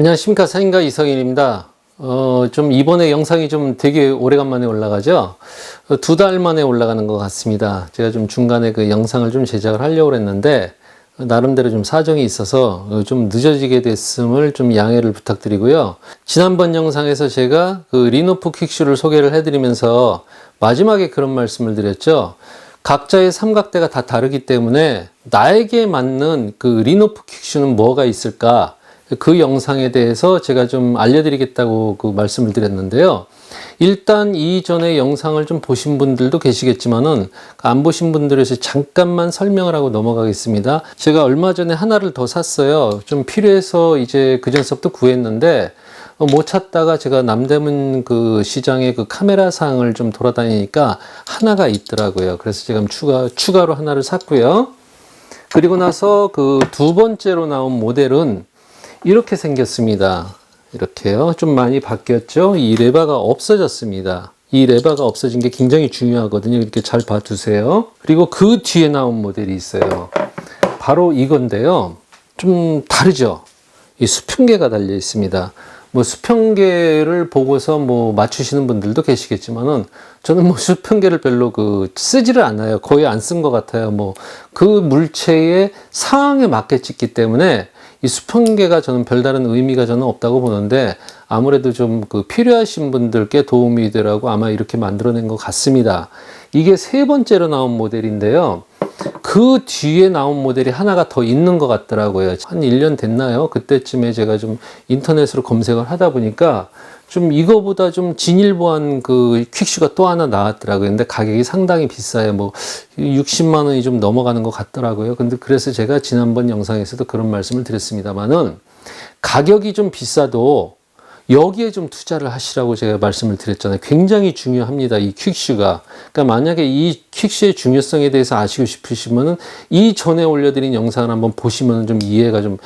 안녕하십니까 사인가 이성인입니다. 어, 좀 이번에 영상이 좀 되게 오래간만에 올라가죠. 어, 두달 만에 올라가는 것 같습니다. 제가 좀 중간에 그 영상을 좀 제작을 하려고 했는데 어, 나름대로 좀 사정이 있어서 어, 좀 늦어지게 됐음을 좀 양해를 부탁드리고요. 지난번 영상에서 제가 그 리노프 퀵슈를 소개를 해드리면서 마지막에 그런 말씀을 드렸죠. 각자의 삼각대가 다 다르기 때문에 나에게 맞는 그 리노프 퀵슈는 뭐가 있을까? 그 영상에 대해서 제가 좀 알려드리겠다고 그 말씀을 드렸는데요. 일단 이전에 영상을 좀 보신 분들도 계시겠지만은 안 보신 분들에서 잠깐만 설명을 하고 넘어가겠습니다. 제가 얼마 전에 하나를 더 샀어요. 좀 필요해서 이제 그 전서부터 구했는데 어, 못 찾다가 제가 남대문 그 시장에 그 카메라 상을 좀 돌아다니니까 하나가 있더라고요. 그래서 지금 추가 추가로 하나를 샀고요. 그리고 나서 그 두 번째로 나온 모델은 이렇게 생겼습니다. 이렇게요. 좀 많이 바뀌었죠? 이 레바가 없어졌습니다. 이 레바가 없어진 게 굉장히 중요하거든요. 이렇게 잘 봐두세요. 그리고 그 뒤에 나온 모델이 있어요. 바로 이건데요. 좀 다르죠? 이 수평계가 달려 있습니다. 뭐 수평계를 보고서 뭐 맞추시는 분들도 계시겠지만은 저는 뭐 수평계를 별로 그 쓰지를 않아요. 거의 안 쓴 것 같아요. 뭐 그 물체의 상황에 맞게 찍기 때문에 이 수평계가 저는 별다른 의미가 저는 없다고 보는데 아무래도 좀 그 필요하신 분들께 도움이 되라고 아마 이렇게 만들어낸 것 같습니다. 이게 세 번째로 나온 모델인데요. 그 뒤에 나온 모델이 하나가 더 있는 것 같더라고요. 한 1년 됐나요? 그때쯤에 제가 좀 인터넷으로 검색을 하다 보니까 좀 이거보다 좀 진일보한 그 퀵슈가 또 하나 나왔더라고요. 근데 가격이 상당히 비싸요. 뭐 60만 원이 좀 넘어가는 것 같더라고요. 근데 그래서 제가 지난번 영상에서도 그런 말씀을 드렸습니다만은 가격이 좀 비싸도 여기에 좀 투자를 하시라고 제가 말씀을 드렸잖아요. 굉장히 중요합니다. 이 퀵슈가. 그러니까 만약에 이 퀵슈의 중요성에 대해서 아시고 싶으시면은 이 전에 올려드린 영상을 한번 보시면 좀 이해가 좀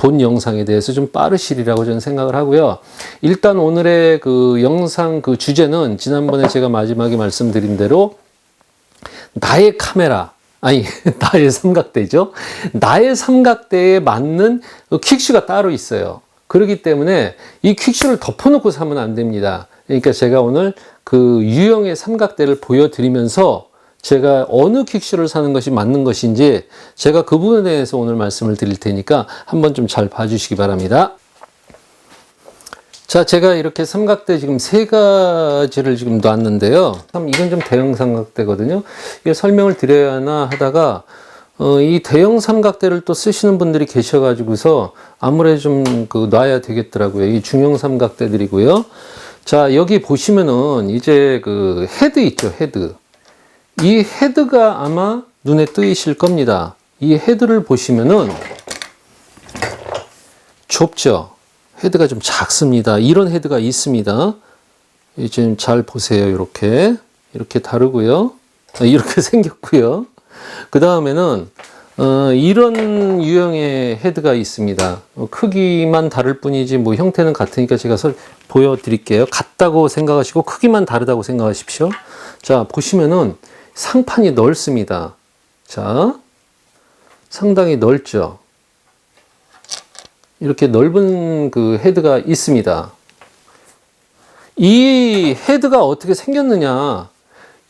본 영상에 대해서 좀 빠르시리라고 저는 생각을 하고요. 일단 오늘의 그 영상 그 주제는 지난번에 제가 마지막에 말씀드린 대로 나의 카메라, 아니, 나의 삼각대죠. 나의 삼각대에 맞는 그 퀵슈가 따로 있어요. 그렇기 때문에 이 퀵슈를 덮어놓고 사면 안 됩니다. 그러니까 제가 오늘 그 유형의 삼각대를 보여드리면서 제가 어느 퀵슈를 사는 것이 맞는 것인지 제가 그 부분에 대해서 오늘 말씀을 드릴 테니까 한번 좀 잘 봐주시기 바랍니다. 자, 제가 이렇게 삼각대 지금 세 가지를 지금 놨는데요. 참, 이건 좀 대형 삼각대거든요. 이게 설명을 드려야 하나 하다가, 어, 이 대형 삼각대를 또 쓰시는 분들이 계셔가지고서 아무래도 좀그 놔야 되겠더라고요. 이 중형 삼각대들이고요. 자, 여기 보시면은 이제 그 헤드 있죠, 헤드. 이 헤드가 아마 눈에 띄실 겁니다. 이 헤드를 보시면은 좁죠? 헤드가 좀 작습니다. 이런 헤드가 있습니다. 지금 잘 보세요. 이렇게. 이렇게 다르고요. 아, 이렇게 생겼고요. 그 다음에는 어, 이런 유형의 헤드가 있습니다. 어, 크기만 다를 뿐이지 뭐 형태는 같으니까 제가 설, 보여드릴게요. 같다고 생각하시고 크기만 다르다고 생각하십시오. 자 보시면은 상판이 넓습니다. 자 상당히 넓죠. 이렇게 넓은 그 헤드가 있습니다. 이 헤드가 어떻게 생겼느냐.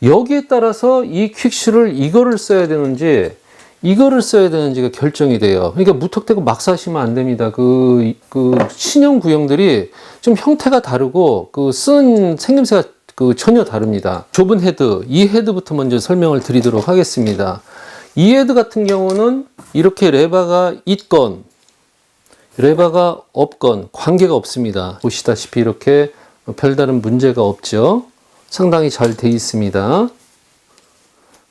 여기에 따라서 이 퀵슈를 이거를 써야 되는지 이거를 써야 되는지가 결정이 돼요. 그러니까 무턱대고 막 사시면 안 됩니다. 그, 그 신형 구형들이 좀 형태가 다르고 그 쓴 생김새가 그 전혀 다릅니다. 좁은 헤드, 이 헤드부터 먼저 설명을 드리도록 하겠습니다. 이 헤드 같은 경우는 이렇게 레바가 있건 레바가 없건 관계가 없습니다. 보시다시피 이렇게 별다른 문제가 없죠. 상당히 잘 돼 있습니다.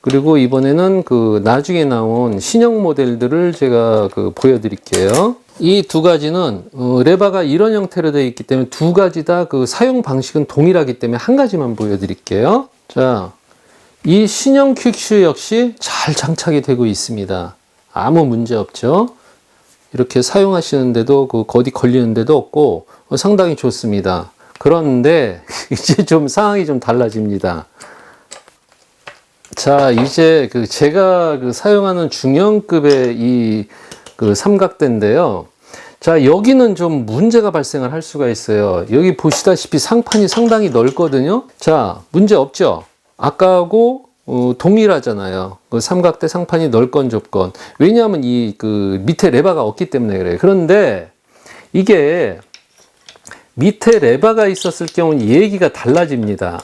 그리고 이번에는 그 나중에 나온 신형 모델들을 제가 그 보여드릴게요. 이 두 가지는 어, 레바가 이런 형태로 되어 있기 때문에 두 가지 다 그 사용 방식은 동일하기 때문에 한 가지만 보여드릴게요. 자, 이 신형 퀵슈 역시 잘 장착이 되고 있습니다. 아무 문제 없죠. 이렇게 사용하시는데도 그 어디 걸리는 데도 없고 어, 상당히 좋습니다. 그런데 이제 좀 상황이 좀 달라집니다. 자, 이제 그 제가 그 사용하는 중형급의 이 그 삼각대인데요. 자, 여기는 좀 문제가 발생을 할 수가 있어요. 여기 보시다시피 상판이 상당히 넓거든요. 자, 문제 없죠? 아까하고 어, 동일하잖아요. 그 삼각대 상판이 넓건 좁건. 왜냐하면 이 그 밑에 레바가 없기 때문에 그래요. 그런데 이게 밑에 레바가 있었을 경우는 얘기가 달라집니다.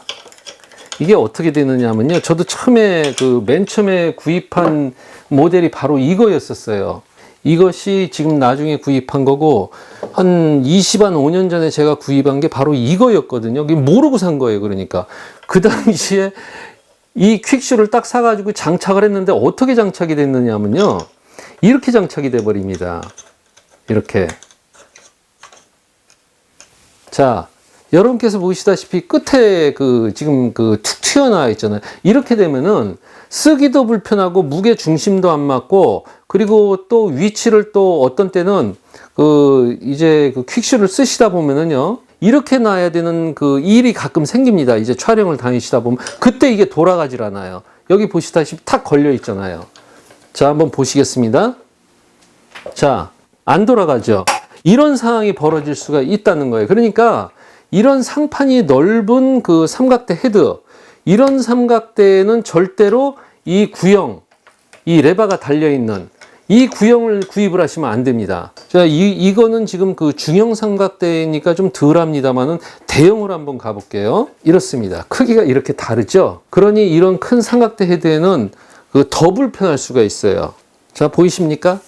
이게 어떻게 되느냐면요. 저도 처음에 그 맨 처음에 구입한 모델이 바로 이거였었어요. 이것이 지금 나중에 구입한 거고 한 20한 5년 전에 제가 구입한 게 바로 이거였거든요. 모르고 산 거예요. 그러니까 그 당시에 이 퀵슈를 딱 사가지고 장착을 했는데 어떻게 장착이 됐느냐면요. 이렇게 장착이 돼 버립니다. 이렇게. 자, 여러분께서 보시다시피 끝에 그 지금 그 툭 튀어나와 있잖아요. 이렇게 되면은 쓰기도 불편하고 무게 중심도 안 맞고 그리고 또 위치를 또 어떤 때는 그 이제 그 퀵슈를 쓰시다 보면은요. 이렇게 놔야 되는 그 일이 가끔 생깁니다. 이제 촬영을 다니시다 보면 그때 이게 돌아가질 않아요. 여기 보시다시피 탁 걸려 있잖아요. 자, 한번 보시겠습니다. 자, 안 돌아가죠. 이런 상황이 벌어질 수가 있다는 거예요. 그러니까 이런 상판이 넓은 그 삼각대 헤드, 이런 삼각대에는 절대로 이 구형, 이 레바가 달려있는 이 구형을 구입을 하시면 안 됩니다. 자, 이, 이거는 지금 그 중형 삼각대니까 좀 덜 합니다만은 대형으로 한번 가볼게요. 이렇습니다. 크기가 이렇게 다르죠? 그러니 이런 큰 삼각대 헤드에는 그 더 불편할 수가 있어요. 자, 보이십니까?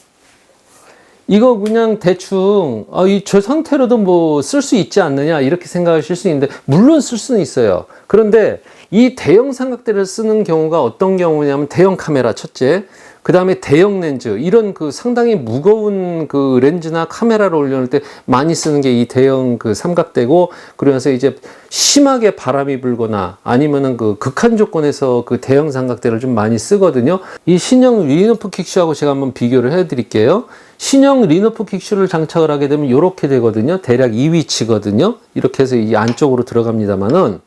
이거 그냥 대충 아, 이저 상태로도 뭐 쓸 수 있지 않느냐 이렇게 생각하실 수 있는데 물론 쓸 수는 있어요. 그런데 이 대형 삼각대를 쓰는 경우가 어떤 경우냐면 대형 카메라 첫째, 그 다음에 대형 렌즈 이런 그 상당히 무거운 그 렌즈나 카메라를 올려놓을 때 많이 쓰는 게 이 대형 그 삼각대고 그러면서 이제 심하게 바람이 불거나 아니면은 그 극한 조건에서 그 대형 삼각대를 좀 많이 쓰거든요. 이 신형 리노프 킥슈하고 제가 한번 비교를 해드릴게요. 신형 리노프 킥슈를 장착을 하게 되면 이렇게 되거든요. 대략 이 위치거든요. 이렇게 해서 이 안쪽으로 들어갑니다만은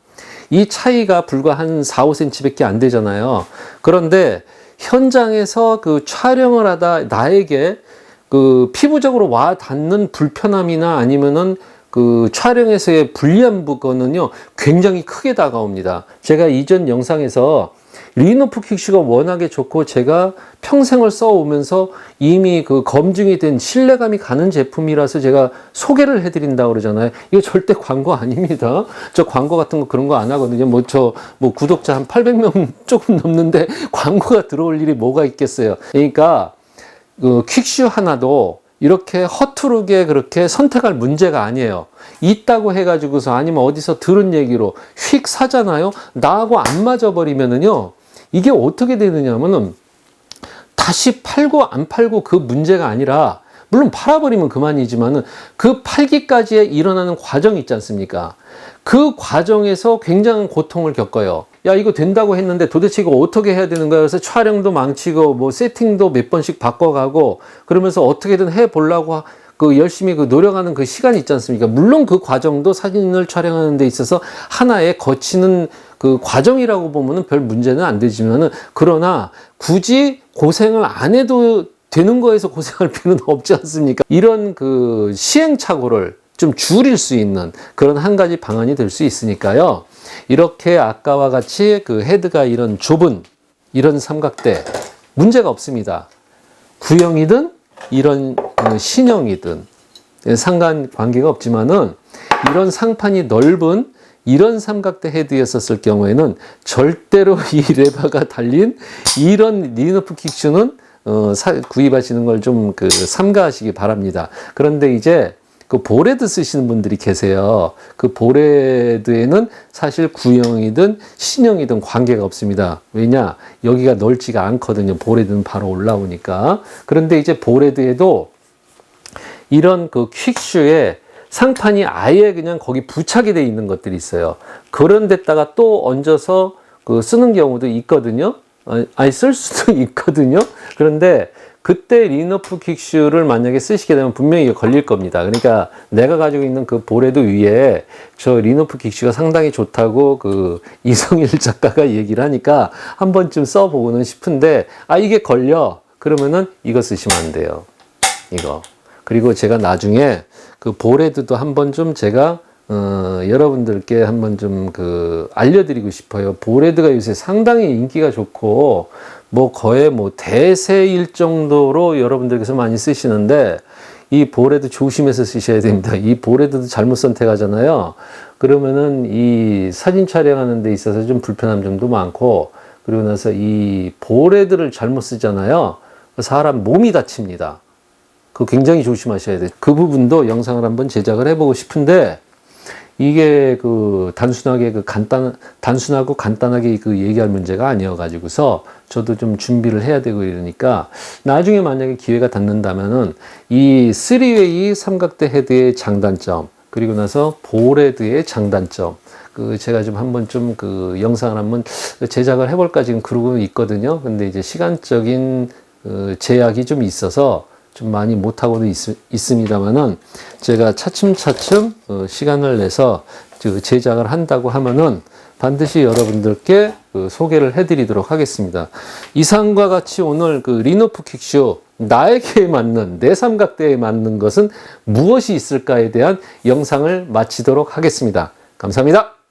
이 차이가 불과 한 4, 5cm밖에 안 되잖아요. 그런데 현장에서 그 촬영을 하다 나에게 그 피부적으로 와 닿는 불편함이나 아니면은 그 촬영에서의 불리한 부분은요 굉장히 크게 다가옵니다. 제가 이전 영상에서 리노프 킥슈가 워낙에 좋고 제가 평생을 써오면서 이미 그 검증이 된 신뢰감이 가는 제품이라서 제가 소개를 해드린다고 그러잖아요. 이거 절대 광고 아닙니다. 저 광고 같은 거 그런 거 안 하거든요. 뭐저뭐 구독자 한 800명 조금 넘는데 광고가 들어올 일이 뭐가 있겠어요. 그러니까 그 퀵슈 하나도 이렇게 허투루게 그렇게 선택할 문제가 아니에요. 있다고 해가지고서 아니면 어디서 들은 얘기로 휙 사잖아요. 나하고 안 맞아 버리면은요. 이게 어떻게 되느냐면은 다시 팔고 안 팔고 그 문제가 아니라 물론 팔아버리면 그만이지만은 그 팔기까지에 일어나는 과정이 있지 않습니까? 그 과정에서 굉장한 고통을 겪어요. 야, 이거 된다고 했는데 도대체 이거 어떻게 해야 되는 거야? 그래서 촬영도 망치고 뭐 세팅도 몇 번씩 바꿔가고 그러면서 어떻게든 해 보려고 그 열심히 그 노력하는 그 시간이 있지 않습니까? 물론 그 과정도 사진을 촬영하는 데 있어서 하나의 거치는 그 과정이라고 보면은 별 문제는 안 되지만은 그러나 굳이 고생을 안 해도 되는 거에서 고생할 필요는 없지 않습니까? 이런 그 시행착오를 좀 줄일 수 있는 그런 한 가지 방안이 될 수 있으니까요. 이렇게 아까와 같이 그 헤드가 이런 좁은 이런 삼각대 문제가 없습니다. 구형이든 이런 그 신형이든 상관 관계가 없지만은 이런 상판이 넓은 이런 삼각대 헤드였었을 경우에는 절대로 이 레바가 달린 이런 리너프 킥슈는 어, 사, 구입하시는 걸 좀 그 삼가하시기 바랍니다. 그런데 이제 그 보레드 쓰시는 분들이 계세요. 그 보레드에는 사실 구형이든 신형이든 관계가 없습니다. 왜냐? 여기가 넓지가 않거든요. 보레드는 바로 올라오니까. 그런데 이제 보레드에도 이런 그 퀵슈에 상판이 아예 그냥 거기 부착이 돼 있는 것들이 있어요. 그런 데다가 또 얹어서 그 쓰는 경우도 있거든요. 아니, 쓸 수도 있거든요. 그런데 그때 리너프 킥슈를 만약에 쓰시게 되면 분명히 걸릴 겁니다. 그러니까 내가 가지고 있는 그 보레드 위에 저 리너프 킥슈가 상당히 좋다고 그 이성일 작가가 얘기를 하니까 한 번쯤 써보고는 싶은데 아 이게 걸려 그러면은 이거 쓰시면 안 돼요. 이거 그리고 제가 나중에 그 보레드도 한번 좀 제가 어, 여러분들께 한번 좀 그 알려드리고 싶어요. 보레드가 요새 상당히 인기가 좋고 뭐 거의 뭐 대세일 정도로 여러분들께서 많이 쓰시는데 이 보레드 조심해서 쓰셔야 됩니다. 이 보레드도 잘못 선택하잖아요. 그러면은 이 사진 촬영하는 데 있어서 좀 불편한 점도 많고 그리고 나서 이 보레드를 잘못 쓰잖아요. 사람 몸이 다칩니다. 그 굉장히 조심하셔야 돼요. 그 부분도 영상을 한번 제작을 해보고 싶은데 이게 그 단순하게 그 간단 단순하고 간단하게 그 얘기할 문제가 아니어가지고서 저도 좀 준비를 해야 되고 이러니까 나중에 만약에 기회가 닿는다면은 이 3웨이 삼각대 헤드의 장단점 그리고 나서 보레드의 장단점 그 제가 좀 한번 좀 그 영상을 한번 제작을 해볼까 지금 그러고 있거든요. 근데 이제 시간적인 어, 제약이 좀 있어서 좀 많이 못하고는 있, 있습니다만은 제가 차츰차츰 어, 시간을 내서 그 제작을 한다고 하면은 반드시 여러분들께 그 소개를 해드리도록 하겠습니다. 이상과 같이 오늘 그 리노프 킥쇼 나에게 맞는 내 삼각대에 맞는 것은 무엇이 있을까에 대한 영상을 마치도록 하겠습니다. 감사합니다.